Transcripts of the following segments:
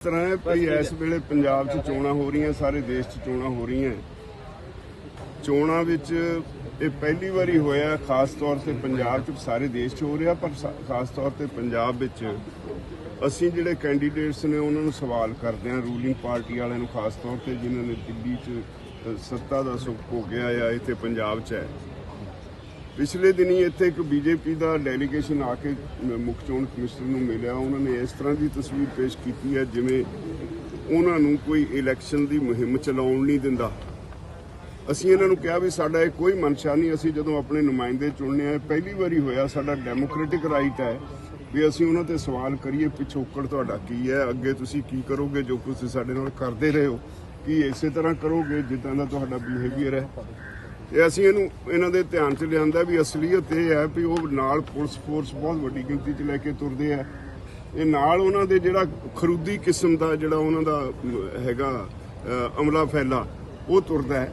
ਤਰ੍ਹਾਂ ਹੈ ਭਈ ਇਸ ਵੇਲੇ ਪੰਜਾਬ 'ਚ ਚੋਣਾਂ ਹੋ ਰਹੀਆਂ ਸਾਰੇ ਦੇਸ਼ 'ਚ ਚੋਣਾਂ ਹੋ ਰਹੀਆਂ। ਚੋਣਾਂ ਵਿੱਚ ਇਹ ਪਹਿਲੀ ਵਾਰੀ ਹੋਇਆ ਖਾਸ ਤੌਰ ਤੇ ਪੰਜਾਬ 'ਚ ਸਾਰੇ ਦੇਸ਼ 'ਚ ਹੋ ਰਿਹਾ ਪਰ ਖਾਸ ਤੌਰ ਤੇ ਪੰਜਾਬ ਵਿੱਚ ਅਸੀਂ ਜਿਹੜੇ ਕੈਂਡੀਡੇਟਸ ਨੇ ਉਹਨਾਂ ਨੂੰ ਸਵਾਲ ਕਰਦੇ ਹਾਂ ਰੂਲਿੰਗ ਪਾਰਟੀ ਵਾਲਿਆਂ ਨੂੰ ਖਾਸ ਤੌਰ ਤੇ ਜਿਨ੍ਹਾਂ ਨੇ ਦਿੱਲੀ 'ਚ ਸੱਤਾ ਦਾ ਸੁੱਖ ਭੋਗਿਆ ਆ ਇੱਥੇ ਪੰਜਾਬ 'ਚ ਹੈ। ਪਿਛਲੇ ਦਿਨੀ ਇੱਥੇ ਇੱਕ ਬੀਜੇਪੀ ਦਾ ਡੈਲੀਗੇਸ਼ਨ ਆ ਕੇ ਮੁੱਖ ਚੋਣ ਕਮਿਸ਼ਨਰ ਨੂੰ ਮਿਲਿਆ। ਉਹਨਾਂ ਨੇ ਇਸ ਤਰ੍ਹਾਂ ਦੀ ਤਸਵੀਰ ਪੇਸ਼ ਕੀਤੀ ਹੈ, ਜਿਵੇਂ ਉਹਨਾਂ ਨੂੰ ਕੋਈ ਇਲੈਕਸ਼ਨ ਦੀ ਮੁਹਿੰਮ ਚਲਾਉਣ ਨਹੀਂ ਦਿੰਦਾ। ਅਸੀਂ ਇਹਨਾਂ ਨੂੰ ਕਿਹਾ ਵੀ ਸਾਡਾ ਇਹ ਕੋਈ ਮਨਸ਼ਾ ਨਹੀਂ, ਅਸੀਂ ਜਦੋਂ ਆਪਣੇ ਨੁਮਾਇੰਦੇ ਚੁਣਨੇ ਆ, ਪਹਿਲੀ ਵਾਰੀ ਹੋਇਆ, ਸਾਡਾ ਡੈਮੋਕ੍ਰੈਟਿਕ ਰਾਈਟ ਹੈ ਵੀ ਅਸੀਂ ਉਹਨਾਂ ਤੇ ਸਵਾਲ ਕਰੀਏ, ਪਿਛੋਕੜ ਤੁਹਾਡਾ ਕੀ ਹੈ, ਅੱਗੇ ਤੁਸੀਂ ਕੀ ਕਰੋਗੇ, ਜੋ ਕੁਝ ਸਾਡੇ ਨਾਲ ਕਰਦੇ ਰਹੇ ਹੋ, ਕੀ ਇਸੇ ਤਰ੍ਹਾਂ ਕਰੋਗੇ, ਜਿੱਦਾਂ ਦਾ ਤੁਹਾਡਾ ਬਿਹੇਵੀਅਰ ਹੈ। ਤੇ ਅਸੀਂ ਇਹਨੂੰ, ਇਹਨਾਂ ਦੇ ਧਿਆਨ 'ਚ ਲਿਆਂਦਾ ਵੀ ਅਸਲੀਅਤ ਇਹ ਹੈ ਵੀ ਉਹ ਨਾਲ ਪੁਲਿਸ ਫੋਰਸ ਬਹੁਤ ਵੱਡੀ ਗਿਣਤੀ 'ਚ ਲੈ ਕੇ ਤੁਰਦੇ ਆ। ਇਹ ਨਾਲ ਉਹਨਾਂ ਦੇ ਜਿਹੜਾ ਖਰੂਦੀ ਕਿਸਮ ਦਾ ਜਿਹੜਾ ਉਹਨਾਂ ਦਾ ਹੈਗਾ ਅਮਲਾ ਫੈਲਾ, ਉਹ ਤੁਰਦਾ ਹੈ।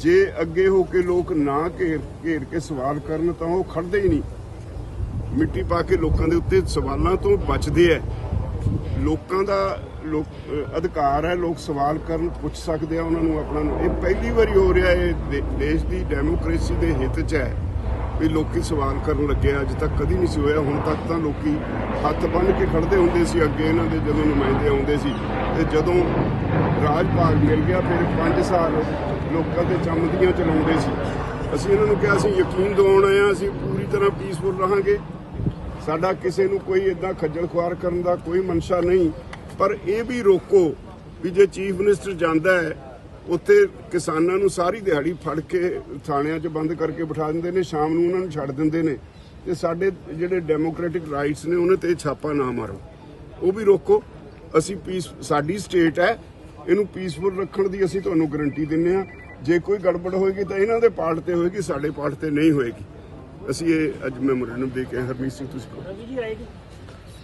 ਜੇ ਅੱਗੇ ਹੋ ਕੇ ਲੋਕ ਨਾ ਘੇਰ ਘੇਰ ਕੇ ਸਵਾਲ ਕਰਨ ਤਾਂ ਉਹ ਖੜਦੇ ਹੀ ਨਹੀਂ। ਮਿੱਟੀ ਪਾ ਕੇ ਲੋਕਾਂ ਦੇ ਉੱਤੇ ਸਵਾਲਾਂ ਤੋਂ ਬਚਦੇ ਐ ਲੋਕਾਂ ਦਾ ਲੋਕ ਅਧਿਕਾਰ ਹੈ, ਲੋਕ ਸਵਾਲ ਕਰਨ, ਪੁੱਛ ਸਕਦੇ ਆ ਉਹਨਾਂ ਨੂੰ ਆਪਣਾ ਇਹ ਪਹਿਲੀ ਵਾਰੀ ਹੋ ਰਿਹਾ ਇਹ ਦੇ- ਦੇਸ਼ ਦੀ ਡੈਮੋਕ੍ਰੇਸੀ ਦੇ ਹਿੱਤ 'ਚ ਹੈ ਵੀ ਲੋਕੀ ਸਵਾਲ ਕਰਨ ਲੱਗੇ ਅੱਜ ਤੱਕ ਕਦੀ ਨਹੀਂ ਸੀ ਹੋਇਆ। ਹੁਣ ਤੱਕ ਤਾਂ ਲੋਕੀ ਹੱਥ ਬੰਨ੍ਹ ਕੇ ਖੜਦੇ ਹੁੰਦੇ ਸੀ, ਅੱਗੇ ਇਹਨਾਂ ਦੇ ਜਦੋਂ ਨੁਮਾਇੰਦੇ ਆਉਂਦੇ ਸੀ। ਤੇ ਜਦੋਂ ਰਾਜ ਭਾਗ ਮਿਲ ਗਿਆ, ਫਿਰ 5 ਸਾਲ ਲੋਕਾਂ ਤੇ ਚਮਦੀਆਂ ਚਲਾਉਂਦੇ ਸੀ। ਅਸੀਂ ਇਹਨਾਂ ਨੂੰ ਕਿਹਾ, ਅਸੀਂ ਯਕੀਨ ਦਿਵਾਉਣ ਆਏ ਆ ਅਸੀਂ ਪੂਰੀ ਤਰ੍ਹਾਂ ਪੀਸਫੁਲ ਰਹਾਂਗੇ। ਸਾਡਾ ਕਿਸੇ ਨੂੰ ਕੋਈ ਇਦਾਂ ਖੱਜਲ ਖੁਆਰ ਕਰਨ ਦਾ ਕੋਈ ਮਨਸ਼ਾ ਨਹੀਂ। ਪਰ ਇਹ ਵੀ ਰੋਕੋ ਵੀ ਜੇ ਚੀਫ ਮਿਨਿਸਟਰ ਜਾਂਦਾ ਹੈ, ਉੱਥੇ ਕਿਸਾਨਾਂ ਨੂੰ ਸਾਰੀ ਦਿਹਾੜੀ ਫੜ ਕੇ ਥਾਣਿਆਂ 'ਚ ਬੰਦ ਕਰਕੇ ਬਿਠਾ ਦਿੰਦੇ ਨੇ, ਸ਼ਾਮ ਨੂੰ ਉਹਨਾਂ ਨੂੰ ਛੱਡ ਦਿੰਦੇ ਨੇ। ਤੇ ਸਾਡੇ ਜਿਹੜੇ ਡੈਮੋਕ੍ਰੈਟਿਕ ਰਾਈਟਸ ਨੇ, ਉਹਨਾਂ ਤੇ ਛਾਪਾ ਨਾ ਮਾਰੋ। ਉਹ ਵੀ ਰੋਕੋ। ਅਸੀਂ ਪੀਸ, ਸਾਡੀ ਸਟੇਟ ਹੈ, ਇਹਨੂੰ ਪੀਸਫੁਲ ਰੱਖਣ ਦੀ ਅਸੀਂ ਤੁਹਾਨੂੰ ਗਾਰੰਟੀ ਦਿੰਨੇ ਆ ਜੇ ਕੋਈ ਗੜਬੜ ਹੋਏਗੀ ਤਾਂ ਇਹਨਾਂ ਦੇ ਪਾਰਟ ਤੇ ਹੋਏਗੀ, ਸਾਡੇ ਪਾਰਟ ਤੇ ਨਹੀਂ ਹੋਏਗੀ। ਅਸੀਂ ਇਹ ਅੱਜ ਮੈਮੋਰੈਂਡਮ ਦੇ ਕੇ ਆਏ। ਹਰਮੀਤ ਸਿੰਘ, ਤੁਸੀਂ ਕਹੋ।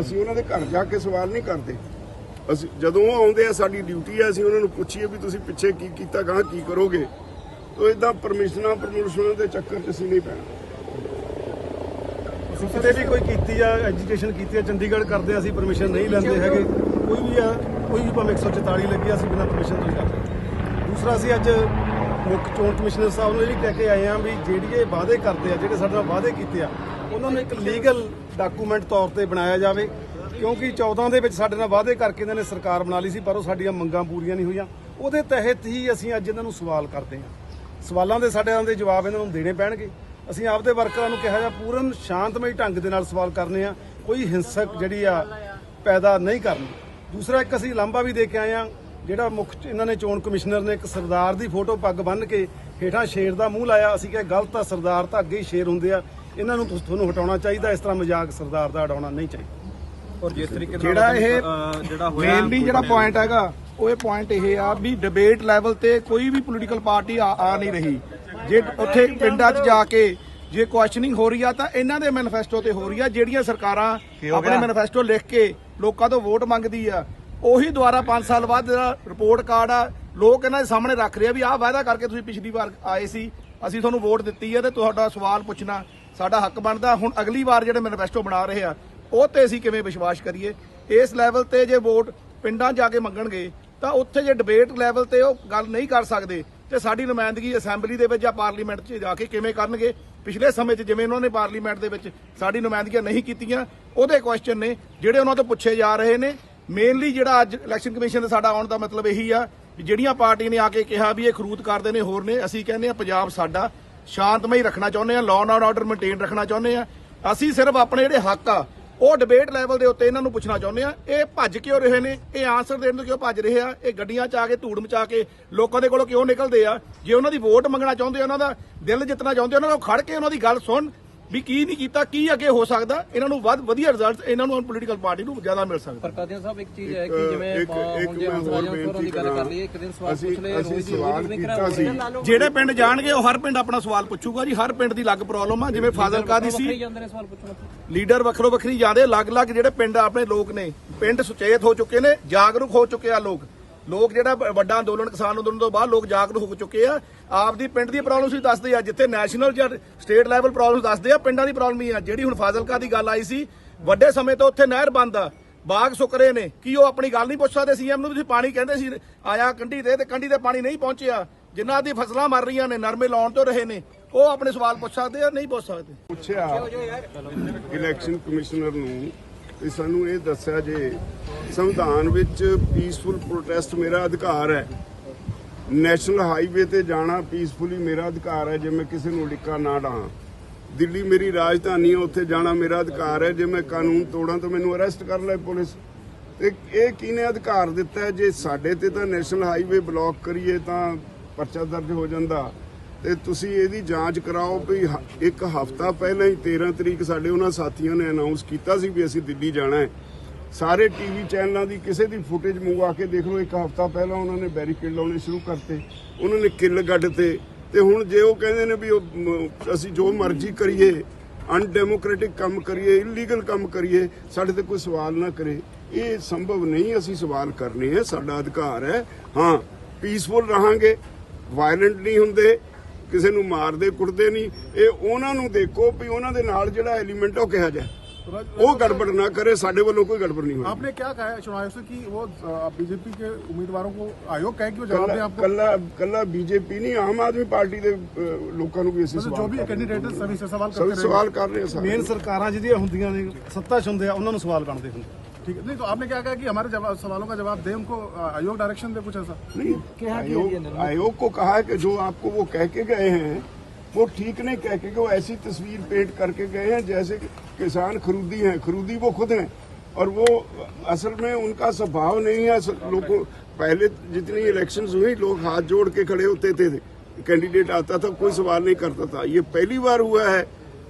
ਅਸੀਂ ਉਹਨਾਂ ਦੇ ਘਰ ਜਾ ਕੇ ਸਵਾਲ ਨਹੀਂ ਕਰਦੇ। ਅਸੀਂ ਜਦੋਂ ਉਹ ਆਉਂਦੇ ਆ ਸਾਡੀ ਡਿਊਟੀ ਆ ਅਸੀਂ ਉਹਨਾਂ ਨੂੰ ਪੁੱਛੀਏ ਵੀ ਤੁਸੀਂ ਪਿੱਛੇ ਕੀ ਕੀਤਾ ਗਾਂ ਕੀ ਕਰੋਗੇ। ਤੋ ਇਦਾਂ ਪਰਮਿਸ਼ਨਾਂ ਪਰਮਿਸ਼ਨਾਂ ਦੇ ਚੱਕਰ 'ਚ ਅਸੀਂ ਨਹੀਂ ਪੈਣਾ। ਕਿਤੇ ਵੀ ਕੋਈ ਕੀਤੀ ਆ ਐਜੀਟੇਸ਼ਨ ਕੀਤੀ ਆ ਚੰਡੀਗੜ੍ਹ ਕਰਦੇ ਅਸੀਂ ਪਰਮਿਸ਼ਨ ਨਹੀਂ ਲੈਂਦੇ ਹੈਗੇ। ਕੋਈ ਵੀ ਆ ਕੋਈ ਵੀ ਭਾਵੇਂ 144 ਲੱਗੀ ਆ, ਅਸੀਂ ਬਿਨਾਂ ਪਰਮਿਸ਼ਨ ਤੋਂ ਹੀ ਕਰਦੇ ਦੂਸਰਾ ਅਸੀਂ ਅੱਜ ਮੁੱਖ ਚੋਣ ਕਮਿਸ਼ਨਰ ਸਾਹਿਬ ਨੂੰ ਇਹ ਵੀ ਕਹਿ ਕੇ ਆਏ ਆ ਵੀ ਜਿਹੜੀ ਇਹ ਵਾਅਦੇ ਕਰਦੇ ਆ ਜਿਹੜੇ ਸਾਡੇ ਨਾਲ ਵਾਅਦੇ ਕੀਤੇ ਆ ਉਹਨਾਂ ਨੂੰ ਇੱਕ ਲੀਗਲ ਡਾਕੂਮੈਂਟ ਤੌਰ ਤੇ ਬਣਾਇਆ ਜਾਵੇ, ਕਿਉਂਕਿ 14 ਦੇ ਵਿੱਚ ਸਾਡੇ ਨਾਲ ਵਾਅਦੇ ਕਰਕੇ ਇਹਨਾਂ ਨੇ ਸਰਕਾਰ ਬਣਾ ਲਈ ਸੀ, ਪਰ ਉਹ ਸਾਡੀਆਂ ਮੰਗਾਂ ਪੂਰੀਆਂ ਨਹੀਂ ਹੋਈਆਂ। ਉਹਦੇ ਤਹਿਤ ਹੀ ਅਸੀਂ ਅੱਜ ਇਹਨਾਂ ਨੂੰ ਸਵਾਲ ਕਰਦੇ ਹਾਂ। ਸਵਾਲਾਂ ਦੇ ਸਾਡੇ ਦੇ ਜਵਾਬ ਇਹਨਾਂ ਨੂੰ ਦੇਣੇ ਪੈਣਗੇ। ਅਸੀਂ ਆਪਦੇ ਵਰਕਰਾਂ ਨੂੰ ਕਿਹਾ ਜਾ ਪੂਰਨ ਸ਼ਾਂਤਮਈ ਢੰਗ ਦੇ ਨਾਲ ਸਵਾਲ ਕਰਨੇ ਆ, ਕੋਈ ਹਿੰਸਕ ਜਿਹੜੀ ਆ ਪੈਦਾ ਨਹੀਂ ਕਰਨੀ। ਦੂਸਰਾ, ਇੱਕ ਅਸੀਂ ਲਾਂਭਾ ਵੀ ਦੇ ਕੇ ਆਏ ਆ ਜਿਹੜਾ ਮੁੱਖ ਇਹਨਾਂ ਨੇ ਚੋਣ ਕਮਿਸ਼ਨਰ ਨੇ ਇੱਕ ਸਰਦਾਰ ਦੀ ਫੋਟੋ ਪੱਗ ਬੰਨ੍ਹ ਕੇ ਹੇਠਾਂ ਸ਼ੇਰ ਦਾ ਮੂੰਹ ਲਾਇਆ। ਅਸੀਂ ਕਿਹਾ, ਗਲਤ ਆ, ਸਰਦਾਰ ਤਾਂ ਅੱਗੇ ਹੀ ਸ਼ੇਰ ਹੁੰਦੇ ਆ। ਇਹਨਾਂ ਨੂੰ ਤੁਸ- ਤੁਹਾਨੂੰ ਹਟਾਉਣਾ ਚਾਹੀਦਾ ਇਸ ਤਰ੍ਹਾਂ ਮਜ਼ਾਕ ਸਰਦਾਰ ਦਾ ਉਡਾਉਣਾ ਨਹੀਂ ਚਾਹੀਦਾ। ਔਰ ਜਿਸ ਤਰੀਕੇ ਨਾਲ ਜਿਹੜਾ ਇਹ ਜਿਹੜਾ ਹੋਇਆ ਮੇਨਲੀ ਜਿਹੜਾ ਪੁਆਇੰਟ ਹੈਗਾ ਉਹ ਇਹ ਪੁਆਇੰਟ ਇਹ ਆ ਵੀ ਡਿਬੇਟ ਲੈਵਲ ਤੇ ਕੋਈ ਵੀ ਪੋਲੀਟੀਕਲ ਪਾਰਟੀ ਆ ਆ ਨਹੀਂ ਰਹੀ। ਜੇ ਉੱਥੇ ਪਿੰਡਾਂ 'ਚ ਜਾ ਕੇ ਜੇ ਕੁਐਸਚਨਿੰਗ ਹੋ ਰਹੀ ਆ ਤਾਂ ਇਹਨਾਂ ਦੇ ਮੈਨੀਫੈਸਟੋ ਤੇ ਹੋ ਰਹੀ ਆ ਜਿਹੜੀਆਂ ਸਰਕਾਰਾਂ ਆਪਣੇ ਮੈਨੀਫੈਸਟੋ ਲਿਖ ਕੇ ਲੋਕਾਂ ਤੋਂ ਵੋਟ ਮੰਗਦੀ ਆ ਉਹੀ ਦੁਆਰਾ 5 ਸਾਲ ਬਾਅਦ ਜਿਹੜਾ ਰਿਪੋਰਟ ਕਾਰਡ ਆ ਲੋਕ ਇਹਨਾਂ ਦੇ ਸਾਹਮਣੇ ਰੱਖ ਰਹੇ ਆ ਵੀ ਆਹ ਵਾਅਦਾ ਕਰਕੇ ਤੁਸੀਂ ਪਿਛਲੀ ਵਾਰ ਆਏ ਸੀ ਅਸੀਂ ਤੁਹਾਨੂੰ ਵੋਟ ਦਿੱਤੀ ਹੈ ਤੇ ਤੁਹਾਡਾ ਸਵਾਲ ਪੁੱਛਣਾ। ਸਾਡਾ ਹੱਕ ਬਣਦਾ, ਹੁਣ ਅਗਲੀ ਵਾਰ ਜਿਹੜੇ ਮੈਨੀਫੈਸਟੋ ਬਣਾ ਰਹੇ ਆ, ਉਹ ਤੇ ਅਸੀਂ ਕਿਵੇਂ ਵਿਸ਼ਵਾਸ ਕਰੀਏ? ਇਸ ਲੈਵਲ ਤੇ ਜੇ ਵੋਟ ਪਿੰਡਾਂ ਜਾ ਕੇ ਮੰਗਣਗੇ, ਤਾਂ ਉੱਥੇ ਜੇ ਡਿਬੇਟ ਲੈਵਲ ਤੇ ਉਹ ਗੱਲ ਨਹੀਂ ਕਰ ਸਕਦੇ, ਤੇ ਸਾਡੀ ਨੁਮਾਇੰਦਗੀ ਅਸੈਂਬਲੀ ਦੇ ਵਿੱਚ ਜਾਂ ਪਾਰਲੀਮੈਂਟ 'ਚ ਜਾ ਕੇ ਕਿਵੇਂ ਕਰਨਗੇ? ਪਿਛਲੇ ਸਮੇਂ 'ਚ ਜਿਵੇਂ ਉਹਨਾਂ ਨੇ ਪਾਰਲੀਮੈਂਟ ਦੇ ਵਿੱਚ ਸਾਡੀ ਨੁਮਾਇੰਦਗੀਆਂ ਨਹੀਂ ਕੀਤੀਆਂ, ਉਹਦੇ ਕੁਐਸਚਨ ਨੇ ਜਿਹੜੇ ਉਹਨਾਂ ਤੋਂ ਪੁੱਛੇ ਜਾ ਰਹੇ ਨੇ ਮੇਨਲੀ ਜਿਹੜਾ ਅੱਜ ਇਲੈਕਸ਼ਨ ਕਮਿਸ਼ਨ ਦਾ ਸਾਡਾ ਆਉਣ ਦਾ ਮਤਲਬ ਇਹੀ ਆ, ਵੀ ਜਿਹੜੀਆਂ ਪਾਰਟੀਆਂ ਨੇ ਆ ਕੇ ਕਿਹਾ ਵੀ ਇਹ ਖਰੂਦ ਕਰਦੇ ਨੇ, ਹੋਰ ਨੇ, ਅਸੀਂ ਕਹਿੰਦੇ ਆ ਪੰਜਾਬ ਸਾਡਾ ਸ਼ਾਂਤਮਈ ਰੱਖਣਾ ਚਾਹੁੰਦੇ ਆ ਲਾਅ ਐਂਡ ਆਰਡਰ ਮੇਨਟੇਨ ਰੱਖਣਾ ਚਾਹੁੰਦੇ ਆ। ਅਸੀਂ ਸਿਰਫ ਆਪਣੇ ਜਿਹੜੇ ਹੱਕ ਆ ਉਹ ਡਿਬੇਟ ਲੈਵਲ ਦੇ ਉੱਤੇ ਇਹਨਾਂ ਨੂੰ ਪੁੱਛਣਾ ਚਾਹੁੰਦੇ ਆ ਇਹ ਭੱਜ ਕਿਉਂ ਰਹੇ ਨੇ? ਇਹ ਆਨਸਰ ਦੇਣ ਤੋਂ ਕਿਉਂ ਭੱਜ ਰਹੇ ਆ? ਇਹ ਗੱਡੀਆਂ 'ਚ ਆ ਕੇ ਧੂੜ ਮਚਾ ਕੇ ਲੋਕਾਂ ਦੇ ਕੋਲੋਂ ਕਿਉਂ ਨਿਕਲਦੇ ਆ? ਜੇ ਉਹਨਾਂ ਦੀ ਵੋਟ ਮੰਗਣਾ ਚਾਹੁੰਦੇ ਆ ਉਹਨਾਂ ਦਾ ਦਿਲ ਜਿੱਤਣਾ ਚਾਹੁੰਦੇ ਆ, ਉਹਨਾਂ ਨੂੰ ਖੜ ਕੇ ਉਹਨਾਂ ਦੀ ਗੱਲ ਸੁਣ ਵੀ ਕੀ ਨਹੀਂ ਕੀਤਾ ਕੀ ਅੱਗੇ ਹੋ ਸਕਦਾ? ਇਹਨਾਂ ਨੂੰ ਵੱਧ ਵਧੀਆ ਰਿਜ਼ਲਟ ਇਹਨਾਂ ਨੂੰ ਪੋਲੀਟੀਕਲ ਪਾਰਟੀ ਨੂੰ ਜ਼ਿਆਦਾ ਮਿਲ ਸਕਦਾ। ਪਰ ਕਾਦੀਆਂ ਸਾਹਿਬ ਇੱਕ ਚੀਜ਼ ਹੈ ਇੱਕ- ਕਿ ਜਿਵੇਂ ਇੱਕ- ਅਹ, ਇੱਕ ਹੁਣ ਜੇ ਮੈਂ ਹੋਰ ਹੰਸਰਾਜ ਹੋਰਾਂ ਦੀ ਗੱਲ ਬੇਨਤੀ ਕਰ ਲਈਏ ਇੱਕ ਦਿਨ ਸਵਾਲ ਅਸੀਂ- ਪੁੱਛ ਲਏ ਅਸੀਂ ਰੋਜ਼ ਦੀ ਸਵਾਲ ਰੋਜ਼ ਕੀਤਾ ਸੀ। ਜਿਹੜੇ ਪਿੰਡ ਜਾਣਗੇ ਉਹ ਹਰ ਪਿੰਡ ਆਪਣਾ ਸਵਾਲ ਪੁੱਛੂਗਾ ਜੀ। ਹਰ ਪਿੰਡ ਦੀ ਅਲੱਗ ਪ੍ਰੋਬਲਮ ਆ। ਜਿਵੇਂ ਫਾਜ਼ਿਲਕਾ ਦੀ ਸੀ। ਲੀਡਰ ਵੱਖਰੋ ਵੱਖਰੀ ਜਾਂਦੇ। ਅਲੱਗ-ਅਲੱਗ ਜਿਹੜੇ ਪਿੰਡ ਆਪਣੇ ਲੋਕ ਨੇ। ਪਿੰਡ ਸੁਚੇਤ ਹੋ ਚੁੱਕੇ ਨੇ ਜਾਗਰੂਕ ਹੋ ਚੁੱਕੇ ਆ ਲੋਕ। ਲੋਕ ਜਿਹੜਾ ਵੱਡਾ ਅੰਦੋਲਨ ਕਿਸਾਨ ਅੰਦੋਲਨ ਤੋਂ ਬਾਅਦ ਲੋਕ ਜਾਗਰੂਕ ਹੋ ਚੁੱਕੇ ਆ। ਆਪਦੀ ਪਿੰਡ ਦੀ ਪ੍ਰੋਬਲਮ ਸੀ ਦੱਸਦੇ ਆ ਜਿੱਥੇ ਨੈਸ਼ਨਲ ਜਾਂ ਸਟੇਟ ਲੈਵਲ ਪ੍ਰੋਬਲਮ ਦੱਸਦੇ ਆ ਪਿੰਡਾਂ ਦੀ ਪ੍ਰੋਬਲਮ ਹੀ ਆ। ਜਿਹੜੀ ਹੁਣ ਫਾਜ਼ਿਲਕਾ ਦੀ ਗੱਲ ਆਈ ਸੀ ਵੱਡੇ ਸਮੇਂ ਤੋਂ ਉੱਥੇ ਨਹਿਰ ਬੰਦ ਆ। ਬਾਗ ਸੁੱਕ ਰਹੇ ਨੇ। ਕੀ ਉਹ ਆਪਣੀ ਗੱਲ ਨਹੀਂ ਪੁੱਛ ਸਕਦੇ? ਸੀਐਮ ਨੂੰ ਤੁਸੀਂ ਪਾਣੀ ਕਹਿੰਦੇ ਸੀ ਆਇਆ ਕੰਢੀ ਤੇ ਤੇ ਕੰਢੀ ਤੇ ਪਾਣੀ ਨਹੀਂ ਪਹੁੰਚਿਆ। ਜਿਨ੍ਹਾਂ ਦੀ ਫਸਲਾਂ ਮਰ ਰਹੀਆਂ ਨੇ ਨਰਮੇ ਲਾਉਣ ਤੋਂ ਰਹੇ ਨੇ। ਉਹ ਆਪਣੇ ਸਵਾਲ ਪੁੱਛ ਸਕਦੇ ਆ ਨਹੀਂ ਪੁੱਛ ਸਕਦੇ? ਪੁੱਛਿਆ ਇਲੈਕਸ਼ਨ ਕਮਿਸ਼ਨਰ ਨੂੰ ਵੀ ਸਾਨੂੰ ਇਹ ਦੱਸਿਆ ਜੇ, ਸੰਵਿਧਾਨ ਵਿੱਚ ਪੀਸਫੁਲ ਪ੍ਰੋਟੈਸਟ ਮੇਰਾ ਅਧਿਕਾਰ ਹੈ। ਨੈਸ਼ਨਲ ਹਾਈਵੇ ਤੇ ਜਾਣਾ ਪੀਸਫੁਲੀ ਮੇਰਾ ਅਧਿਕਾਰ ਹੈ ਜੇ ਮੈਂ ਕਿਸੇ ਨੂੰ ਡਿੱਕਾ ਨਾ ਡਾਂ ਦਿੱਲੀ ਮੇਰੀ ਰਾਜਧਾਨੀ ਹੈ, ਉੱਥੇ ਜਾਣਾ ਮੇਰਾ ਅਧਿਕਾਰ ਹੈ। ਜੇ ਮੈਂ ਕਾਨੂੰਨ ਤੋੜਾਂ ਤਾਂ ਮੈਨੂੰ ਅਰੈਸਟ ਕਰ ਲੈ ਪੁਲਿਸ। ਤੇ ਇਹ ਕਿਹਨੇ ਅਧਿਕਾਰ ਦਿੱਤਾ ਜੇ ਸਾਡੇ ਤੇ ਤਾਂ ਨੈਸ਼ਨਲ ਹਾਈਵੇ ਬਲੌਕ ਕਰੀਏ ਤਾਂ ਪਰਚਾ ਦਰਜ ਹੋ ਜਾਂਦਾ। ਤੇ ਤੁਸੀਂ ਇਹਦੀ ਜਾਂਚ ਕਰਾਓ ਵੀ ਹ- ਇੱਕ ਹਫਤਾ ਪਹਿਲਾਂ ਹੀ 13 ਤਰੀਕ ਸਾਡੇ ਉਹਨਾਂ ਸਾਥੀਆਂ ਨੇ ਅਨਾਉਂਸ ਕੀਤਾ ਸੀ ਵੀ ਅਸੀਂ ਦਿੱਲੀ ਜਾਣਾ ਹੈ। ਸਾਰੇ ਟੀਵੀ ਚੈਨਲਾਂ ਦੀ ਕਿਸੇ ਦੀ ਫੁਟੇਜ ਮੰਗਵਾ ਕੇ ਦੇਖ ਲਓ, ਇੱਕ ਹਫਤਾ ਪਹਿਲਾਂ ਉਹਨਾਂ ਨੇ ਬੈਰੀਕੇਡ ਲਾਉਣੇ ਸ਼ੁਰੂ ਕਰਤੇ, ਉਹਨਾਂ ਨੇ ਕਿੱਲ ਗੱਡ ਤੇ। ਤੇ ਹੁਣ ਜੇ ਉਹ ਕਹਿੰਦੇ ਨੇ ਵੀ ਉਹ ਅਸੀਂ ਜੋ ਮਰਜ਼ੀ ਕਰੀਏ ਅਨਡੈਮੋਕ੍ਰੈਟਿਕ ਕੰਮ ਕਰੀਏ ਇਲੀਗਲ ਕੰਮ ਕਰੀਏ, ਸਾਡੇ ਤੇ ਕੋਈ ਸਵਾਲ ਨਾ ਕਰੇ। ਇਹ ਸੰਭਵ ਨਹੀਂ, ਅਸੀਂ ਸਵਾਲ ਕਰਨੇ ਹੈ ਸਾਡਾ ਅਧਿਕਾਰ ਹੈ। ਹਾਂ ਪੀਸਫੁਲ ਰਹਾਂਗੇ ਵਾਇਲੈਂਟ ਨਹੀਂ ਹੁੰਦੇ ਕਿਸੇ ਨੂੰ ਮਾਰਦੇ ਕੁੱਟਦੇ ਨਹੀਂ ਇਹ ਉਹਨਾਂ ਨੂੰ ਦੇਖੋ ਵੀ ਉਹਨਾਂ ਦੇ ਨਾਲ ਜਿਹੜਾ ਐਲੀਮੈਂਟ ਉਹ ਕਿਹਾ ਜਾਏ ਉਹ ਗੜਬੜ ਨਾ ਕਰੇ ਸਾਡੇ ਵੱਲੋਂ ਕੋਈ ਗੜਬੜ नहीं होगी आपने क्या कहा है चुनाव आयोग से कि वो बीजेपी के उम्मीदवारों को आयोग कहे कि वो जवाब दें आपको ਕੱਲਾ ਕੱਲਾ ਬੀਜੇਪੀ ਨਹੀਂ ਆਮ ਆਦਮੀ ਪਾਰਟੀ ਦੇ ਅਹ, ਲੋਕਾਂ ਨੂੰ ਵੀ ਅਸੀਂ मतलब जो ਸਵਾਲ भी ਕਰ ਰਹੇ कैंडिडेट है सभी से सवाल ਹਾਂ। ਸਭ करते ਸਵਾਲ ਕਰ ਰਹੇ ਆ ਸਾਰੇ ਮੇਨ ਸਰਕਾਰਾਂ ਜਿਹਦੀਆਂ ਹੁੰਦੀਆਂ ਨੇ ਸੱਤਾ 'ਚ ਹੁੰਦੇ ਆ ਉਹਨਾਂ ਨੂੰ ਸਵਾਲ ਬਣਦੇ ਹੁੰਦੇ ठीक है। नहीं तो आपने क्या कहा कि हमारे जवाब सवालों का जवाब दे उनको? आयोग डायरेक्शन दे कुछ ऐसा? नहीं आयोग आयोग को कहा है कि जो आपको वो कह के गए हैं वो ठीक नहीं कह के वो ऐसी तस्वीर पेंट करके गए हैं जैसे कि किसान खरूदी हैं। खरूदी वो खुद हैं और वो असल में उनका स्वभाव नहीं है। लोगों पहले जितनी इलेक्शंस हुई लोग हाथ जोड़ के खड़े होते थे। कैंडिडेट आता था कोई सवाल नहीं करता था। ये पहली बार हुआ है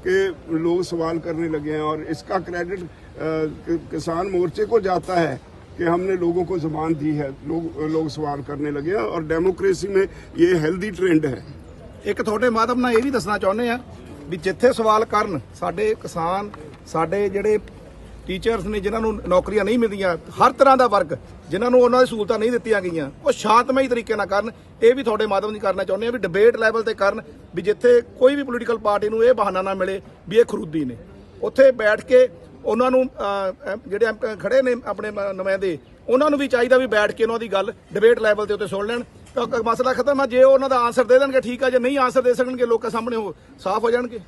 कि लोग सवाल करने लगे हैं और इसका क्रेडिट अ, कि- किसान मोर्चे को जाता है कि हमने लोगों को जबान दी है लोग लोग सवाल करने लगे हैं और डेमोक्रेसी में ये हेल्दी ट्रेंड है ਇੱਕ ਤੁਹਾਡੇ ਮਾਧਵ ਨਾਲ ਇਹ ਵੀ ਦੱਸਣਾ ਚਾਹੁੰਦੇ ਆ ਵੀ ਜਿੱਥੇ ਸਵਾਲ ਕਰਨ ਸਾਡੇ ਕਿਸਾਨ ਸਾਡੇ ਜਿਹੜੇ ਟੀਚਰਸ ਨੇ ਜਿਨ੍ਹਾਂ ਨੂੰ ਨੌਕਰੀਆਂ ਨਹੀਂ ਮਿਲਦੀਆਂ, ਹਰ ਤਰ੍ਹਾਂ ਦਾ ਵਰਗ ਜਿਨ੍ਹਾਂ ਨੂੰ ਉਹਨਾਂ ਦੀ ਸਹੂਲਤਾਂ ਨਹੀਂ ਦਿੱਤੀਆਂ ਗਈਆਂ, ਉਹ ਸ਼ਾਂਤਮਈ ਤਰੀਕੇ ਨਾਲ ਕਰਨ, ਇਹ ਵੀ ਤੁਹਾਡੇ ਮਾਧਿਅਮ ਨਹੀਂ ਕਰਨਾ ਚਾਹੁੰਦੇ ਆ ਵੀ ਡਿਬੇਟ ਲੈਵਲ ਤੇ ਕਰਨ, ਵੀ ਜਿੱਥੇ ਕੋਈ ਵੀ ਪੋਲੀਟੀਕਲ ਪਾਰਟੀ ਨੂੰ ਇਹ ਬਹਾਨਾ ਨਾ ਮਿਲੇ ਵੀ ਇਹ ਖਰੂਦੀ ਨੇ। ਉੱਥੇ ਬੈਠ ਕੇ ਉਹਨਾਂ ਨੂੰ ਜਿਹੜੇ ਐਮ- ਖੜੇ ਨੇ ਆਪਣੇ ਨੁਮਾਇੰਦੇ, ਉਹਨਾਂ ਨੂੰ ਵੀ ਚਾਹੀਦਾ ਵੀ ਬੈਠ ਕੇ ਉਹਨਾਂ ਦੀ ਗੱਲ ਡਿਬੇਟ ਲੈਵਲ 'ਤੇ ਉੱਤੇ ਸੁਣ ਲੈਣ। ਤਾਂ ਕ- ਮਸਲਾ ਖਤਮ ਆ, ਜੇ ਉਹਨਾਂ ਦਾ ਆਨਸਰ ਦੇ ਦੇਣਗੇ, ਠੀਕ ਆ, ਜੇ ਨਹੀਂ ਆਨਸਰ ਦੇ ਸਕਣਗੇ, ਲੋਕਾਂ ਸਾਹਮਣੇ ਉਹ ਸਾਫ਼ ਹੋ ਜਾਣਗੇ।